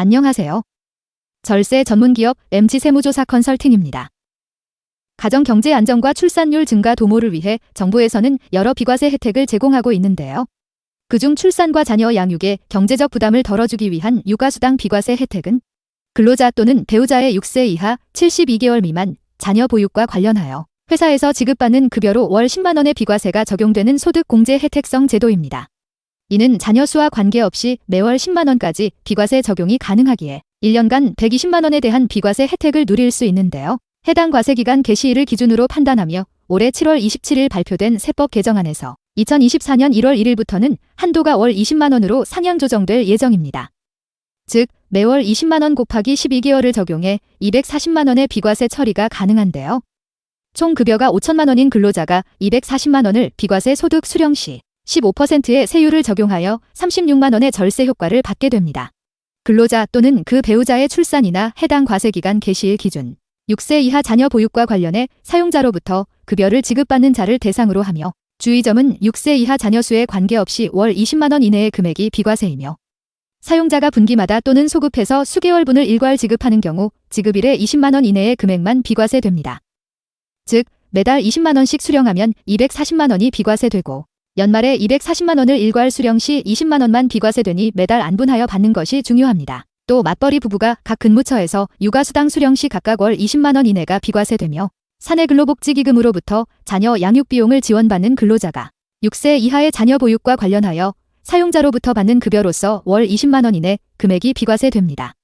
안녕하세요. 절세 전문기업 MG 세무조사 컨설팅입니다. 가정 경제 안정과 출산율 증가 도모를 위해 정부에서는 여러 비과세 혜택을 제공하고 있는데요. 그중 출산과 자녀 양육에 경제적 부담을 덜어주기 위한 육아수당 비과세 혜택은 근로자 또는 배우자의 6세 이하 72개월 미만 자녀 보육과 관련하여 회사에서 지급받는 급여로 월 10만원의 비과세가 적용되는 소득공제 혜택성 제도입니다. 이는 자녀 수와 관계없이 매월 10만원까지 비과세 적용이 가능하기에 1년간 120만원에 대한 비과세 혜택을 누릴 수 있는데요. 해당 과세기간 개시일을 기준으로 판단하며 올해 7월 27일 발표된 세법 개정안에서 2024년 1월 1일부터는 한도가 월 20만원으로 상향 조정될 예정입니다. 즉, 매월 20만원 곱하기 12개월을 적용해 240만원의 비과세 처리가 가능한데요. 총 급여가 5천만원인 근로자가 240만원을 비과세 소득 수령 시 15%의 세율을 적용하여 36만 원의 절세 효과를 받게 됩니다. 근로자 또는 그 배우자의 출산이나 해당 과세기간 개시일 기준 6세 이하 자녀 보육과 관련해 사용자로부터 급여를 지급받는 자를 대상으로 하며 주의점은 6세 이하 자녀 수에 관계없이 월 20만 원 이내의 금액이 비과세이며 사용자가 분기마다 또는 소급해서 수개월분을 일괄 지급하는 경우 지급일에 20만 원 이내의 금액만 비과세됩니다. 즉, 매달 20만 원씩 수령하면 240만 원이 비과세되고 연말에 240만 원을 일괄 수령 시 20만 원만 비과세되니 매달 안분하여 받는 것이 중요합니다. 또 맞벌이 부부가 각 근무처에서 육아수당 수령 시 각각 월 20만 원 이내가 비과세되며 사내 근로복지기금으로부터 자녀 양육 비용을 지원받는 근로자가 6세 이하의 자녀 보육과 관련하여 사용자로부터 받는 급여로서 월 20만 원 이내 금액이 비과세됩니다.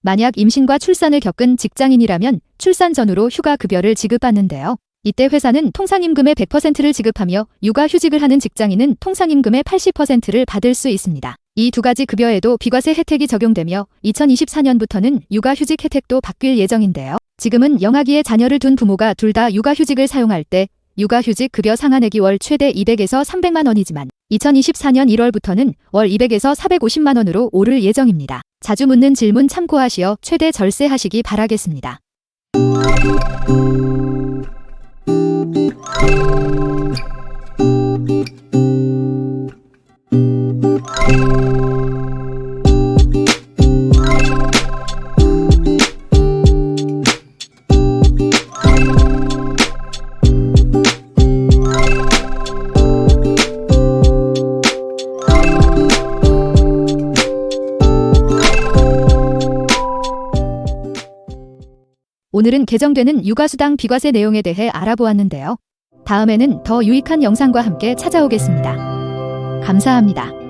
만약 임신과 출산을 겪은 직장인이라면 출산 전후로 휴가 급여를 지급받는데요. 이때 회사는 통상임금의 100%를 지급하며 육아휴직을 하는 직장인은 통상임금의 80%를 받을 수 있습니다. 이 두 가지 급여에도 비과세 혜택이 적용되며 2024년부터는 육아휴직 혜택도 바뀔 예정인데요. 지금은 영아기에 자녀를 둔 부모가 둘 다 육아휴직을 사용할 때 육아휴직 급여 상한액이 월 최대 200에서 300만 원이지만 2024년 1월부터는 월 200에서 450만 원으로 오를 예정입니다. 자주 묻는 질문 참고하시어 최대 절세하시기 바라겠습니다. 오늘은 개정되는 육아수당 비과세 내용에 대해 알아보았는데요. 다음에는 더 유익한 영상과 함께 찾아오겠습니다. 감사합니다.